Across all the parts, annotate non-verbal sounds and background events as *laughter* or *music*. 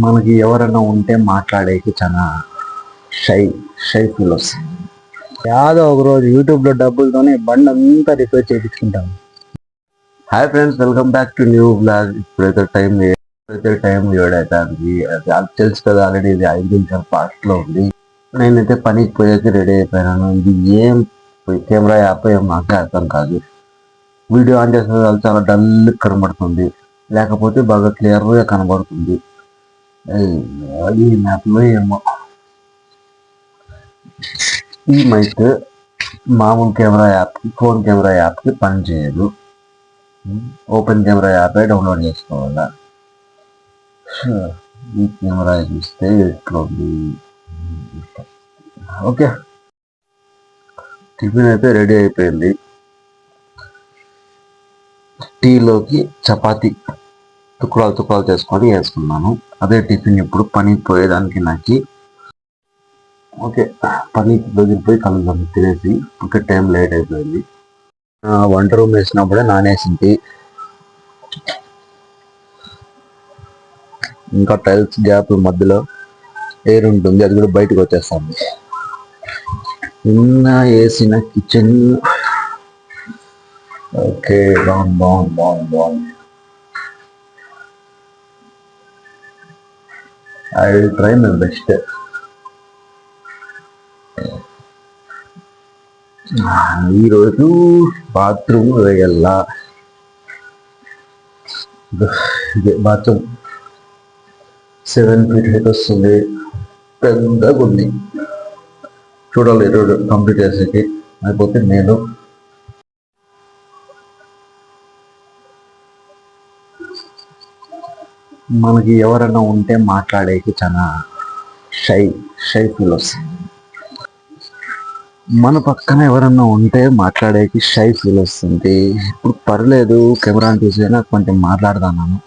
మనకి ఎవరైనా ఉంటే మాట్లాడేకి చాలా షై షై ఫీల్ వస్తుంది. యాదో ఒక రోజు డబ్బులతోనే బండి అంతా repair చేయించుకుంటాం. Hi friends welcome back to new blog. ఇప్పుడైతే టైం ఇప్పుడైతే టైం ఏడైతుంది. అది తెలుసు కదా ఆల్రెడీ ఇది ఐదు నిమిషాలు ఫాస్ట్లో ఉంది. నేనైతే పనికి పోయేకి రెడీ అయిపోయినాను. ఇది ఏం కెమెరా యాప్ ఏం నాకే అర్థం కాదు. వీడియో ఆన్ చేసిన అది చాలా డల్ కనబడుతుంది. లేకపోతే బాగా క్లియర్గా కనబడుతుంది. అది మ్యాప్లో ఏమో ఈ మైక్ మామూలు కెమెరా యాప్కి ఫోన్ కెమెరా యాప్కి పనిచేయదు పని చేయదు ఓపెన్ కెమెరా యాపే డౌన్లోడ్ చేసుకోవాలా ఈ కెమెరా చూస్తే ఎట్లా ఉంది ఓకే టిఫిన్ అయితే రెడీ అయిపోయింది టీలోకి చపాతి తుక్కురాలు తుక్కురాలు చేసుకొని వేసుకున్నాను. అదే టిఫిన్ ఇప్పుడు పనికి పోయేదానికి నాకు. ఓకే పనికి దగ్గరికి పోయి కలుద్దాం తినేసి ఓకే టైం లేట్ అయిపోయింది. వంట రూమ్ వేసినప్పుడే నానేసింది. ఇంకా టైల్స్ గ్యాప్ మధ్యలో ఎయిర్ ఉంటుంది అది కూడా బయటకు వచ్చేస్తుంది. నిన్న వేసిన కిచెన్. ఓకే బాగుంది బాగుంది బాగుంది బాగుంది. I will try my best ఈరోజు బాత్రూమ్ వేయాలా బాత్రూమ్. సెవెన్ ఫీట్ హైట్ వస్తుంది. పెద్దగా ఉంది చూడాలి ఈరోజు కంప్లీట్ చేసేకి. అయిపోతే నేను మనకి ఎవరైనా ఉంటే మాట్లాడేకి చాలా షై షై ఫీల్ వస్తుంది మన పక్కన ఎవరన్నా ఉంటే మాట్లాడేకి షై ఫీల్ వస్తుంది ఇప్పుడు పర్లేదు కెమెరాని చూసైనా కొంచెం మాట్లాడదాను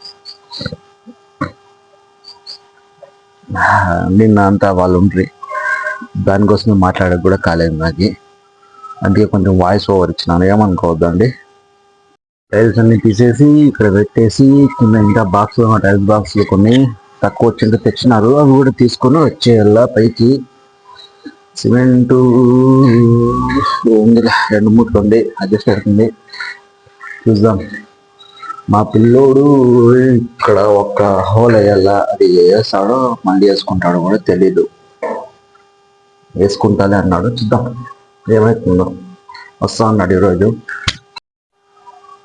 నిన్న అంతా వాళ్ళు ఉండ్రి. దానికోసమే మాట్లాడక కూడా కాలేదు నాకు. అందుకే కొంచెం వాయిస్ ఓవర్ ఇచ్చినాను. ఏమనుకోవద్దండి? టైల్స్ అన్ని తీసేసి ఇక్కడ పెట్టేసి కింద ఇంకా బాక్స్ టైల్స్ బాక్స్లు కొన్ని తక్కువ వచ్చింటే తెచ్చినారు. అవి కూడా తీసుకొని వచ్చేయాల పైకి. సిమెంట్ ఉంది రెండు మూట్లు ఉంది అడ్జస్ట్ అవుతుంది. చూద్దాం. మా పిల్లోడు ఇక్కడ ఒక హోల్ అయ్యేలా అది వేస్తాడో మళ్ళీ వేసుకుంటాడో కూడా తెలీదు. వేసుకుంటాలే అన్నాడు. చూద్దాం. ఏమవుతుందో వస్తా అన్నాడు ఈరోజు.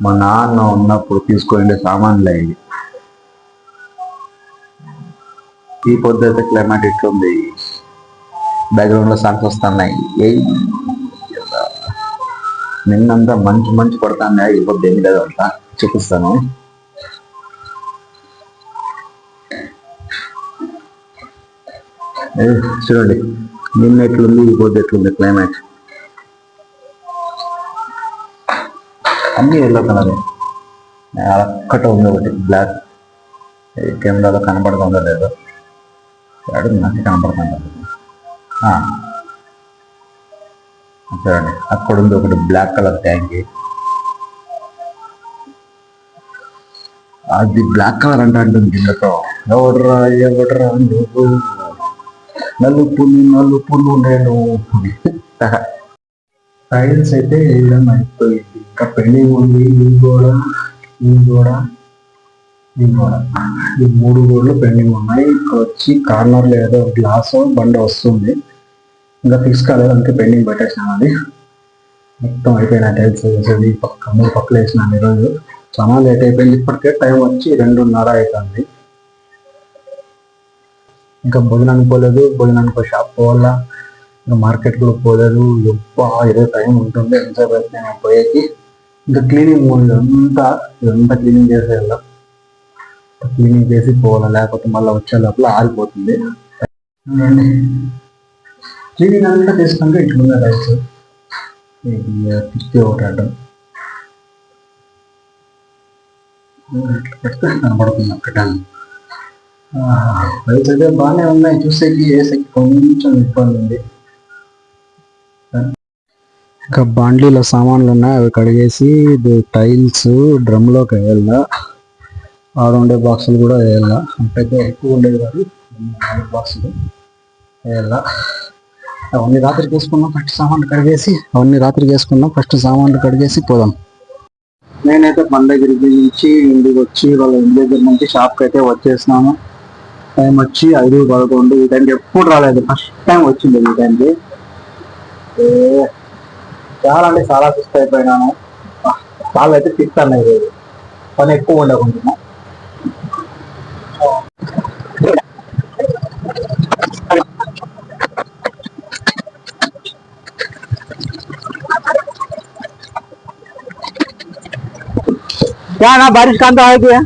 మా నాన్న ఉన్నప్పుడు తీసుకునే సామాన్లు అయ్యి ఈ పొద్దు క్లైమేట్ ఇట్లుంది బ్యాక్గ్రౌండ్లో సాంగ్స్ వస్తున్నాయి. ఏ నిన్నంతా మంచి మంచి పడతాను ఈ పొద్దు ఏం లేదు అంట చూపిస్తాను. చూడండి. నిన్న ఎట్లుంది ఈ పొద్దు ఎట్లుంది క్లైమేట్ అన్ని ఎల్లో కలర్ ఒక్కట ఉంది ఒకటి బ్లాక్ కెమెరాలో కనపడుతుందో లేదో. చూడండి నాకు కనపడుతుందో చూడండి అక్కడ ఉంది ఒకటి బ్లాక్ కలర్ ట్యాంక్ అది బ్లాక్ కలర్ అంటే అంటుంది కిందతో. ఎవడరా ఎవడరా నువ్వు? నలుపుని నలుపును నేను. *laughs* టైల్స్ అయితే వేయడం అయిపోయింది ఇంకా పెండింగ్ ఉంది ఈ గోడ ఈ గోడ ఈ గోడ ఈ మూడు గోడలు పెండింగ్ ఉన్నాయి. ఇక్కడ వచ్చి కార్నర్ ఏదో గ్లాస్ బండ వస్తుంది. ఇంకా ఫిక్స్ కాలేదు అందుకే పెండింగ్ పెట్టేసినాను అది. మొత్తం అయిపోయిన టైల్స్ వేసేది పక్క మూడు పక్కలు వేసినాను ఈరోజు చాలా లేట్ అయిపోయింది. ఇప్పటికే టైం వచ్చి రెండున్నర అవుతుంది ఇంకా భోజనానికి పోలేదు. భోజనానికి ఒక షాప్ పోవాలా. ఇంకా మార్కెట్ కూడా పోలేదు. ఎప్ప ఏదో టైం ఉంటుంది. ఎంజాయ్ అయితే పోయేకి. ఇంకా క్లీనింగ్ ఉంది. అంతా ఇదంతా క్లీనింగ్ చేసేయాల క్లీనింగ్ చేసి పోవాలా? లేకపోతే మళ్ళీ వచ్చే లోపల ఆరిపోతుంది. క్లీనింగ్ అంతా చేసినాక ఇట్లుంది రైస్ పిచ్చి ఒకటి అడ్డం ఇట్లా పెడితే కనబడుతుంది ఒక్కటాన్ని రైస్ అయితే బాగానే ఉన్నాయి. చూసేకి వేసేకి కొంచెం ఇబ్బంది ఉంది. ఇంకా బాండ్లీలో సామాన్లు ఉన్నాయి అవి కడిగేసి ఇది టైల్స్ డ్రమ్లోకి వేయాల. ఆడ ఉండే బాక్సులు కూడా వేయాల. పెద్ద ఎక్కువ ఉండేది కాదు బాక్సులు వేయాల. అవన్నీ రాత్రికి వేసుకున్నాం ఫస్ట్ సామాన్లు కడిగేసి అవన్నీ రాత్రికి వేసుకున్నాం ఫస్ట్ సామాన్లు కడిగేసి పోదాం. నేనైతే మన దగ్గరికి నుంచి ఇంటికి వచ్చి వాళ్ళ ఇంటి దగ్గర నుంచి షాప్కి అయితే వచ్చేసినాము. టైం వచ్చి ఐదు పదకొండు ఈ టైంకి ఎప్పుడు రాలేదు. ఫస్ట్ టైం వచ్చింది ఈ టైంకి. ఏ, చాలా అంటే చాలా సుస్థ అయిపోయినాను చాలా అయితే ఫిక్స్ అన్నది పని ఎక్కువ ఉండకుండా क्या ना बारिश का तो है क्या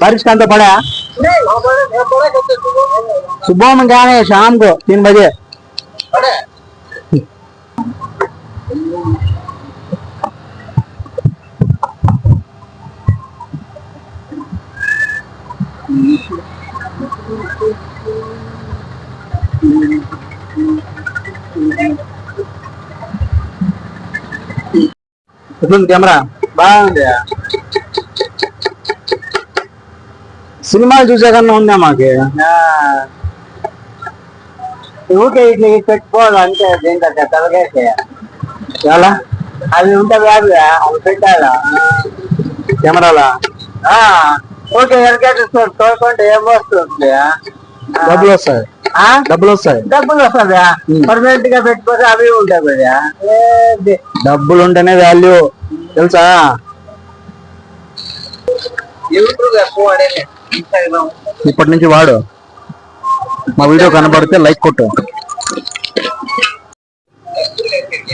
बारिश का तो पड़ा है सुबह में क्या है शाम को तीन बजे ఎట్లుంది కెమెరా? బాగుంది. సినిమాలు చూసే కన్నా ఉందా మాకి? ఊకే ఇట్లా పెట్టుకోవాలి అంతే దీంట్లో తలగేసి. ఎలా? అది ఉంటుంది కాదు అది పెట్టాలా? కెమెరాలా? ఓకే ఎలకేటర్ తోడుకుంటే ఏం వస్తుంది? డబ్బులు వస్తాయి. డబ్బులు వస్తాయి. డబ్బులు వస్తుందా పర్మనెంట్గా పెట్టుకోతే అవి ఉంటాయి డబ్బులు ఉంటేనే వాల్యూ తెలుసా? ఇప్పటి నుంచి వాడు మా వీడియో కనబడితే లైక్ కొట్టు.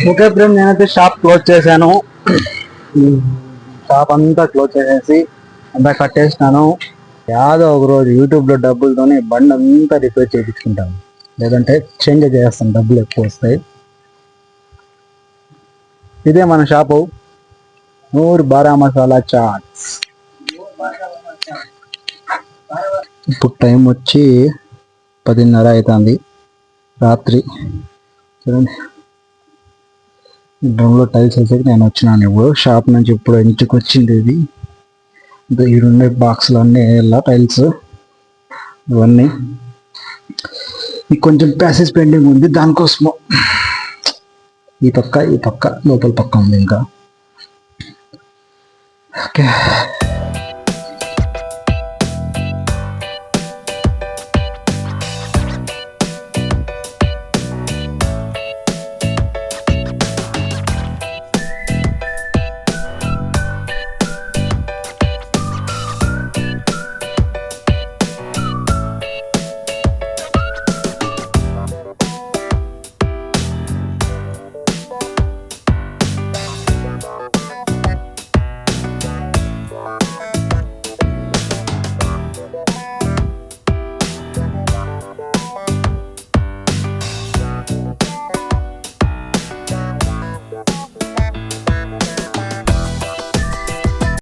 ఓకే ఫ్రెండ్ నేనైతే షాప్ క్లోజ్ చేశాను. షాప్ అంతా క్లోజ్ చేసేసి అంతా కట్టేసినాను. యాదో ఒక రోజు యూట్యూబ్లో డబ్బులతోనే బండి అంతా రిపేర్ చేయించుకుంటాను లేదంటే చేంజ్ చేస్తాం డబ్బులు ఎక్కువ వస్తాయి. ఇదే మన షాపు. నూరు బారా మసాలా చాట్స్. ఇప్పుడు టైం వచ్చి పదిన్నర అవుతుంది రాత్రి. చూడండి. డ్రమ్లో టైల్స్ వేసేది నేను వచ్చినాను ఇప్పుడు షాప్ నుంచి ఇప్పుడు ఇంటికి వచ్చింది ఇది. ఈడుండే బాక్స్లు అన్నీ వేయాల టైల్స్ ఇవన్నీ. కొంచెం ప్యాసేజ్ పెండింగ్ ఉంది దానికోసము ఈ పక్క ఈ పక్క లోపల పక్క ఉంది ఇంకా. ఓకే.